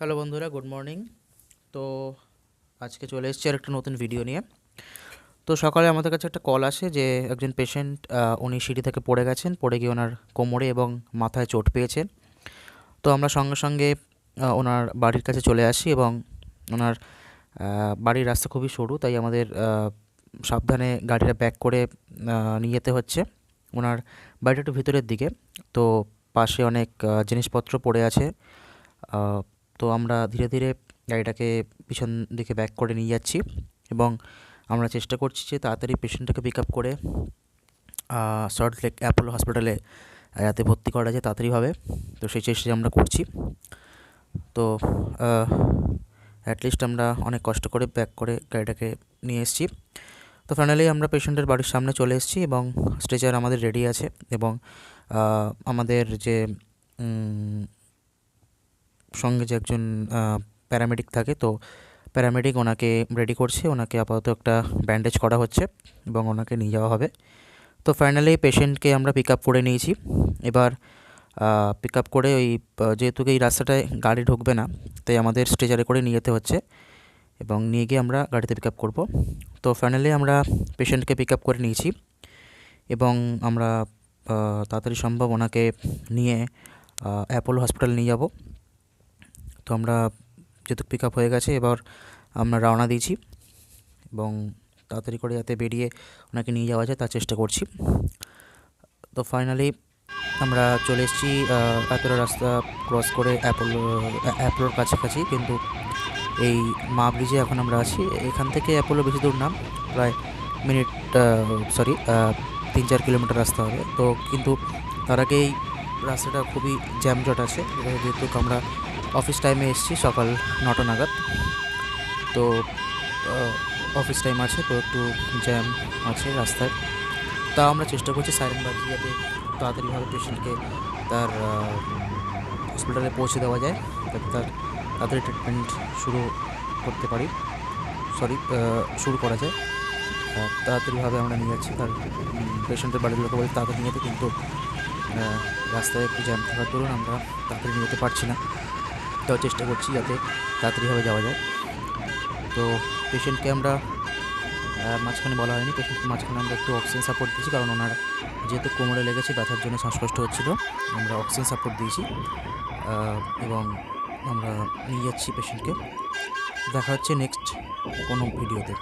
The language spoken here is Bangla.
হ্যালো বন্ধুরা, গুড মর্নিং। তো আজকে চলে এসেছি আর একটা নতুন ভিডিও নিয়ে। তো সকালে আমাদের কাছে একটা কল আসে যে একজন পেশেন্ট উনি সিঁড়ি থেকে পড়ে গেছেন, পড়ে গিয়ে ওনার কোমরে এবং মাথায় চোট পেয়েছেন তো আমরা সঙ্গে সঙ্গে ওনার বাড়ির কাছে চলে আসি এবং ওনার বাড়ির রাস্তা খুবই সরু, তাই আমাদের সাবধানে গাড়িটা ব্যাক করে নিয়ে যেতে হচ্ছে। ওনার বাড়িটা একটু ভিতরের দিকে, তো পাশে অনেক জিনিসপত্র পড়ে আছে। তো আমরা ধীরে ধীরে গাড়িটাকে পিছন দিকে ব্যাক করে নিয়ে যাচ্ছি এবং আমরা চেষ্টা করছি যে তাড়াতাড়ি পেশেন্টটাকে পিক আপ করে সল্ট লেক অ্যাপোলো হসপিটালে যাতে ভর্তি করা যায় তাড়াতাড়িভাবে। তো সেই চেষ্টা আমরা করছি। তো অ্যাটলিস্ট আমরা অনেক কষ্ট করে ব্যাক করে গাড়িটাকে নিয়ে এসেছি। তো ফাইনালি আমরা পেশেন্টের বাড়ির সামনে চলে এসেছি এবং স্ট্রেচার আমাদের রেডি আছে এবং আমাদের যে সঙ্গে যে একজন প্যারামেডিক থাকে, তো প্যারামেডিক ওনাকে রেডি করছে, ওনাকে আপাতত একটা ব্যান্ডেজ করা হচ্ছে এবং ওনাকে নিয়ে যাওয়া হবে। তো ফাইনালি পেশেন্টকে আমরা পিক আপ করে নিয়েছি। এবার পিক আপ করে ওই যেহেতু এই রাস্তাটায় গাড়ি ঢুকবে না, তাই আমাদের স্ট্রেচারে করে নিয়ে যেতে হচ্ছে এবং নিয়ে গিয়ে আমরা গাড়িতে পিক আপ করব। তো ফাইনালি আমরা পেশেন্টকে পিক আপ করে নিয়েছি এবং আমরা তাড়াতাড়ি সম্ভব ওনাকে নিয়ে অ্যাপোলো হসপিটাল নিয়ে যাব। তো আমরা যেহেতু পিক আপ হয়ে গেছে, এবার আমরা রওনা দিয়েছি এবং তাড়াতাড়ি করে যাতে বেরিয়ে ওনাকে নিয়ে যাওয়া যায় তার চেষ্টা করছি। তো ফাইনালি আমরা চলে এসেছি এতটা রাস্তা ক্রস করে অ্যাপোলো অ্যাপোলোর কাছাকাছি, কিন্তু এই মা ব্রিজে এখন আমরা আছি। এখান থেকে অ্যাপোলো বেশি দূর না, প্রায় মিনিট সরি তিন চার কিলোমিটার রাস্তা হবে। তো কিন্তু তার আগে এই রাস্তাটা খুবই জ্যামজট আছে, যেহেতু আমরা অফিস টাইমে এসেছি, সকাল নটা নাগাদ। তো অফিস টাইম আছে, তো একটু জ্যাম আছে রাস্তায়। তা আমরা চেষ্টা করছি সাইরেন বাজিয়ে যাতে তাড়াতাড়িভাবে পেশেন্টকে তার হসপিটালে পৌঁছে দেওয়া যায়, যাতে তার তাড়াতাড়ি ট্রিটমেন্ট শুরু করতে পারি। সরি শুরু করা যায়। তাড়াতাড়িভাবে আমরা নিয়ে যাচ্ছি তার পেশেন্টের বাড়ির লোকে বলে তাড়াতাড়ি নিয়ে যেতে, কিন্তু রাস্তায় একটু জ্যাম থাকার দরুন আমরা তাড়াতাড়ি নিয়ে যেতে পারছি না। তাও চেষ্টা করছি যাতে তাড়াতাড়িভাবে যাওয়া যায়। তো পেশেন্টকে আমরা মাঝখানে বলা হয়নি পেশেন্টকে মাঝখানে আমরা একটু অক্সিজেন সাপোর্ট দিয়েছি কারণ ওনার যেহেতু কোমরে লেগেছে ব্যথার জন্য শ্বাসকষ্ট হচ্ছিল, আমরা অক্সিজেন সাপোর্ট দিয়েছি এবং আমরা নিয়ে যাচ্ছি পেশেন্টকে দেখা হচ্ছে নেক্সট কোনো ভিডিওতে